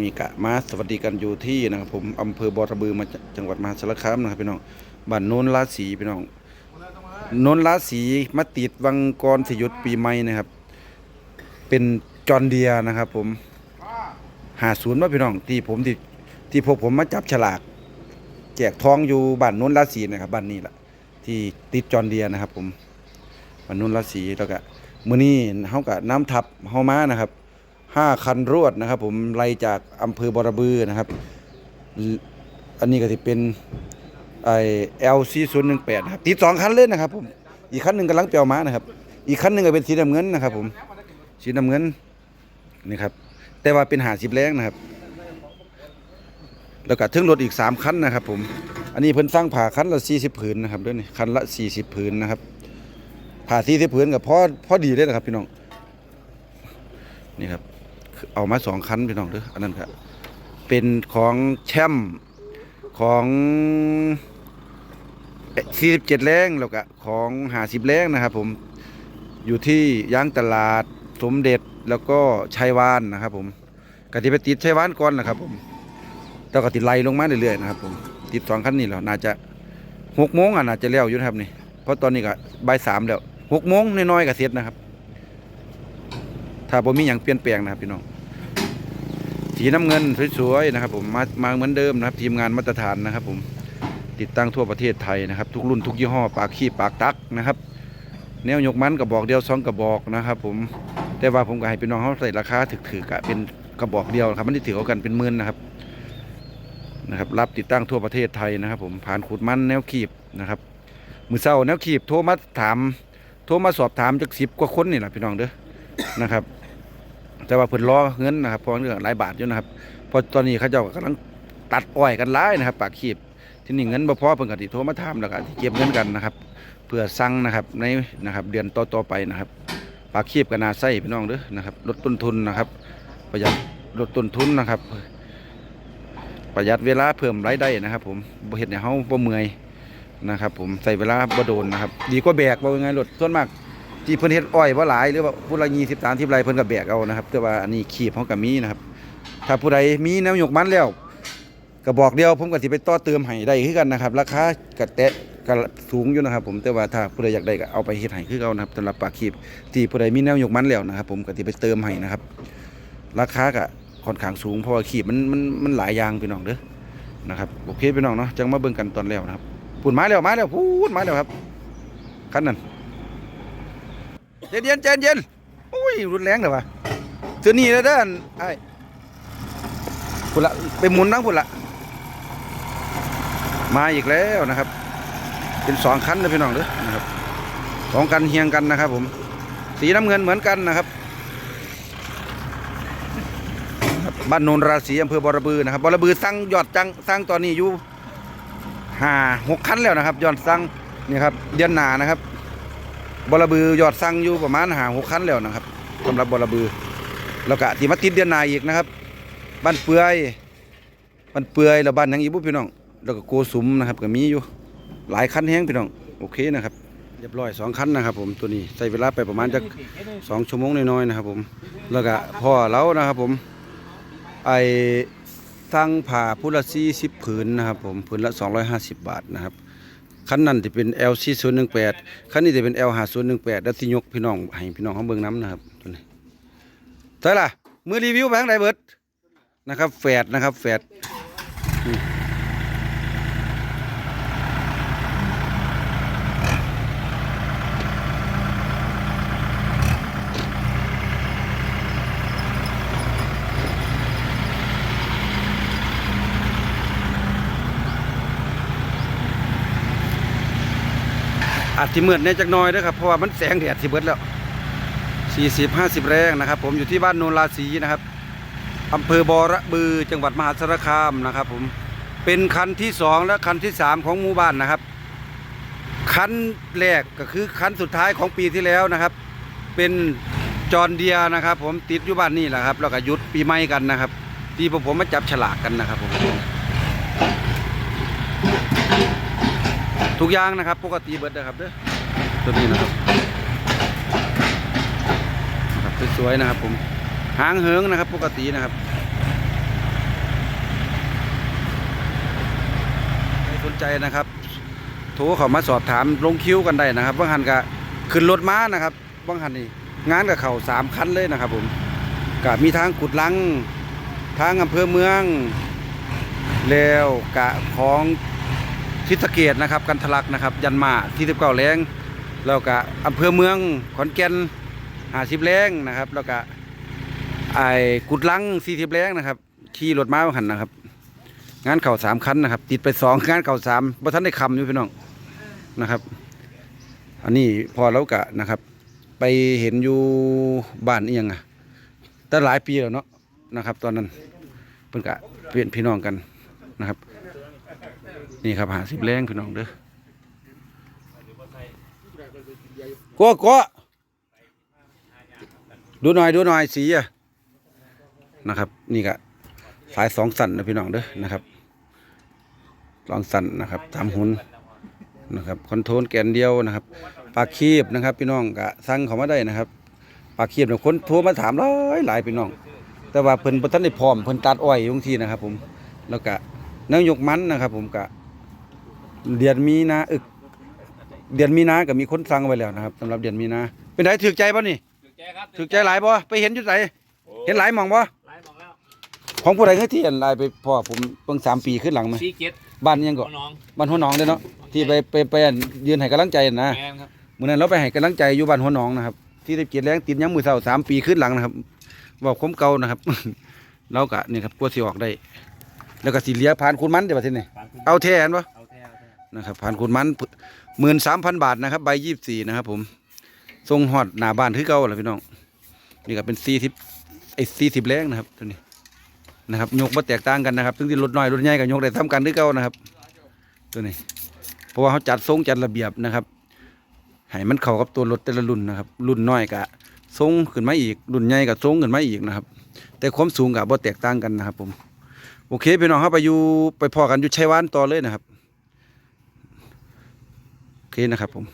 นี่กะมาสวัสดีกันอยู่ที่นะครับผมอำเภอบอระบือมาจังหวัดมหาสารคามนะครับพี่น้องบ้านโนนราศีพี่น้องโนนราศีมาติดวังกรสยุทธปีใหม่นะครับ เป็นจอนเดียนะครับ ผมหาศูนย์ว่าพี่น้องที่ผมที่ที่พวกผมมาจับฉลาก แจกทองอยู่บ้านโนนราศีนะครับบ้านนี้แหละที่ติดจอนเดียนะครับ ผมบ้านโนนราศีแล้วก็มื้อนี้เฮาก็น้ำทับเฮามานะครับ ห้าคันรวดนะครับ ผมไล่จากอำเภอบอระบือนะครับ อันนี้ก็จะเป็นไอเอลซีศูนย์หนึ่งแปดครับติดสองคันเลยนะครับ ผมอีกคันหนึ่งกำลังเปียวมานะครับ อีกคันหนึ่งก็เป็นสีน้ำเงินนะครับ ผมสีน้ำเงินนี่ครับแต่ว่าเป็นหาสิบแรงนะครับ แล้วก็ถึงรถอีกสามคันนะครับ ผมอันนี้เพิ่นสร้างผ่าคันละสี่สิบผืนนะครับด้วยนี่คันละสี่สิบผืนนะครับผ่าสี่สิบผืนกับพ่อพ่อดีเลยนะครับ พี่น้องนี่ครับ เอามาสองคันพี่น้องเด้ออันนั้นครับเป็นของแชมป์ของ47แรงแล้วก็ของ50แรงนะครับ ผมอยู่ที่ย่างตลาดสมเด็จแล้วก็ชัยวานนะครับ ผมกติไปติดชัยวานก่อนนะครับ ผมแล้วก็ติดไล่ลงมาเรื่อยๆนะครับ ผมติดสองคันนี้แล้วน่าจะหกโมงอะน่าจะแล้วอยู่นะครับนี่เพราะตอนนี้ก็บ่ายสามแล้วหกโมงน้อยๆก็เสร็จนะครับ ถ้าบ่มีอย่างเปลี่ยนแปลงนะครับพี่น้อง สีน้ำเงินสวยๆนะครับผมมามาเหมือนเดิมนะครับ ทีมงานมาตรฐานนะครับ ผมติดตั้งทั่วประเทศไทยนะครับ ทุกรุ่นทุกยี่ห้อปากขี้ปากตักนะครับ แนวยกมันกระบอกเดียวสองกระบอกนะครับ ผมแต่ว่าผมก็ให้พี่น้องเขาใส่ราคาถือๆกะเป็นกระบอกเดียวครับมันที่ถือเอากันเป็นหมื่นนะครับนะครับ รับติดตั้งทั่วประเทศไทยนะครับ ผมผ่านขุดมันแนวขีบนะครับ มือเศร้าแนวขีบโทรมาถาม โทรมาสอบถามจากสิบกว่าคนนี่แหละพี่น้องเด้อนะครับ แต่ว่าเพิ่นรอเงินนะครับพราะเรื่องหลายบาทอยู่นะครับพราะตอนนี้เขาเจ้ากำลังตัดอ้อยกันหลายนะครับ ปากขีบที่นี่เงินบ่พอเพิ่นก็สิโทรมาถามแล้วก็สิเก็บเงินกันนะครับ เพื่อสั่งนะครับในนะครับเดือนต่อๆไปนะครับ ปากขีบก็น่าใช้พี่น้องเด้อนะครับลดต้นทุนนะครับ ประหยัดลดต้นทุนนะครับ ประหยัดเวลาเพิ่มรายได้นะครับ ผมบ่เฮ็ดให้เฮาบ่เมื่อยนะครับ ผมใส่เวลาบ่โดนนะครับ ดีกว่าแบกว่าไงรถส่วนมาก ที่เพิ่นเฮ็ดอ้อยบ่หลายหรือว่าผู้ละ20 30ไร่เพิ่นก็แบกเอานะครับ แต่ว่าอันนี้ขีบเฮาก็มีนะครับ ถ้าผู้ใดมีแนวยกมันแล้วก็บอกเดียวผมก็สิไปต่อเติมให้ได้คือกันนะครับ ราคาก็แตะก็สูงอยู่นะครับผมแต่ว่าถ้าผู้ใดอยากได้ก็เอาไปเฮ็ดให้คือเก่านะครับสำหรับปลาขีบที่ผู้ใดมีแนวยกมันแล้วนะครับ ผมก็สิไปเติมให้นะครับ ราคาก็ค่อนข้างสูงเพราะว่าขีบมันมันมันหลายอย่างพี่น้องเด้อนะครับโอเคพี่น้องเนาะจังมาเบิ่งกันตอนแล้วนะครับพูดมาแล้วมาแล้วพูดมาแล้วครับคันนั้น เย็นเย็นเย็นเย็นอุ้ยรุนแรงเลยวะเจอนี่แล้วเด้อนไอ้พุ่นละไปหมุนนั่งพุ่นละมาอีกแล้วนะครับ เป็นสองคันเลยพี่น้องเด้อนะครับสองคันเฮียงกันนะครับ ผม สีน้ำเงินเหมือนกันนะครับครับบ้านโนนราศีอำเภอบอระบือนะครับบอระบือสร้างยอดจังสร้างตอนนี้อยู่ห้าหกคันแล้วนะครับยอดสร้างนี่ครับเดือนหนานะครับ บอระบือยอดสั่งอยู่ประมาณหาหกคันแล้วนะครับสำหรับบอระบือ แล้วก็ที่มาติดเดือนหนาอีกนะครับบ้านเปื่อยบ้านเปื่อยแล้วบ้านยังอีกบุพี่น้อง แล้วก็โกสุมนะครับก็มีอยู่หลายคันแห้งพี่น้องโอเคนะครับเรียบร้อยสองคันนะครับ ผมตัวนี้ใช้เวลาไปประมาณจะสองชั่วโมงน้อยๆนะครับ ผมแล้วก็พ่อเรานะครับ ผมไอสั่งผ่าพุละสี่สิบผืนนะครับ ผมผืนละ250บาทนะครับ คันนั้นจะเป็น L 4 0 1 8คันนี้จะเป็น L 5 0 1 8แล้วที่ยกพี่น้องให้พี่น้องเขาเบิ่งน้ำนะครับตัวนี้ใช่ล่ะมือรีวิวไปทางไหนเบิดนะครับแฝดนะครับแฝด อาจจะมืดแน่จักน้อยด้อครับเพราะว่ามันแสงแดดสิเบิดแล้ว 40 50 แรงนะครับ ผมอยู่ที่บ้านโนนราศีนะครับอำเภอบอระบือจังหวัดมหาสารคามนะครับ ผมเป็นคันที่สองและคันที่สามของหมู่บ้านนะครับ คันแรกก็คือคันสุดท้ายของปีที่แล้วนะครับ เป็นจอนเดียนะครับ ผมติดอยู่บ้านนี่แหละครับแล้วก็หยุดปีใหม่กันนะครับ ที่พวกผมมาจับฉลากกันนะครับผม ทุกอย่างนะครับ ปกติเบิร์ดนะครับเด้อตัวนี้นะครับสวยๆนะครับ ผมหางเหิงนะครับ ปกตินะครับสนใจนะครับ โทรเขามาสอบถามลงคิ้วกันได้นะครับบังหันกะขึ้นรถม้านะครับบังหันนี่งานกับเขาสามคันเลยนะครับ ผมกัมีทางกุดลังทางอำเภอเมือง แล้วกะของ ทิศเกตนะครับ กันทะลักนะครับ ยันมาที่สิบเก้าแรงแล้วก็อำเภอเมืองขอนแก่นหาสิบแรงนะครับ แล้วก็ไอ้กุดลังสี่สิบแรงนะครับขี่รถม้าบางหันนะครับ งานเข่าสามคันนะครับ ติดไปสองงานเข่าสามบ่ทันได้คำอยู่พี่น้องนะครับ อันนี้พอแล้วกะนะครับ ไปเห็นอยู่บ้านนี่ยังอะแต่หลายปีแล้วเนาะนะครับ ตอนนั้นเพิ่นกะเปลี่ยนพี่น้องกันนะครับ นี่ครับหาสิบแรงพี่น้องเด้อกัวกัวดูหน่อยดูหน่อยสีอะนะครับ นี่กะสายสองสันนะพี่น้องเด้อนะครับสองสันนะครับสามหุนนะครับคอนโทรลแกนเดียวนะครับปลาคีบนะครับ พี่น้องก็สั่งเขามาได้นะครับปลาคีบเนี่ยคนโทรมาถามหลายหลายพี่น้อง แต่ว่าเพิ่นบ่ทันได้พร้อมเพิ่นตัดอ้อยอยู่บางทีนะครับ ผมแล้วก็ นายกมันนะครับ ผมก็เดือนมีนาอึก เดือนมีนาก็มีคนสั่งไว้แล้วนะครับสำหรับเดือนมีนาเป็นไดถูกใจบ่นี่ถูกใจครับถูกใจหลายบ่ไปเห็นอยู่ไสเห็นหลายหม่องบ่หลายหมองแล้วของผู้ใดคือที่อันหลายไปพ่อผมเพิ่งสามปีขึ้นหลังมาซีเกตบ้านยังก็น้องบ้านหัวหนองเด้อเนาะที่ไปไปไปอันยืนให้กำลังใจนะแมนครับมื่อนั้นเราไปให้กำลังใจอยู่บ้านหัวหนองนะครับที่ได้เกียรติแรงติดย้ำมือเสาสามปีขึ้นหลังนะครับบอกคมเก่านะครับเรากะนี่ครับกลัวสิออกได้ แล้วก็สีเหลียผ่านคุณมันเดี๋ยวประเทศนี้เอาแทนปะเอาแท้เอาแท้นะครับผ่านคุณมันหมื่นสามพันบาทนะครับ ใบยี่สี่นะครับ ผมทรงหอดหน้าบ้านคือเก่าแหละพี่น้อง นี่ก็เป็นสี่สิบไอ้สี่สิบแรงนะครับตัวนี้นะครับยกมาแตกต่างกันนะครับซึ่งที่รถน้อยรถใหญ่กับยกได้ทำกันคือเก่านะครับ ตัวนี้ เพราะว่าเขาจัดทรงจัดระเบียบนะครับให้มันเข้ากับตัวรถแต่ละรุ่นนะครับ รุ่นน้อยกะทรงขึ้นมาอีก รุ่นใหญ่กะทรงขึ้นมาอีกนะครับ แต่ความสูงกะบ่แตกต่างกันนะครับผม โอเคพี่น้องครับไปอยู่ไปพอกันอยู่ชัยวานต่อเลยนะครับ โอเคนะครับผม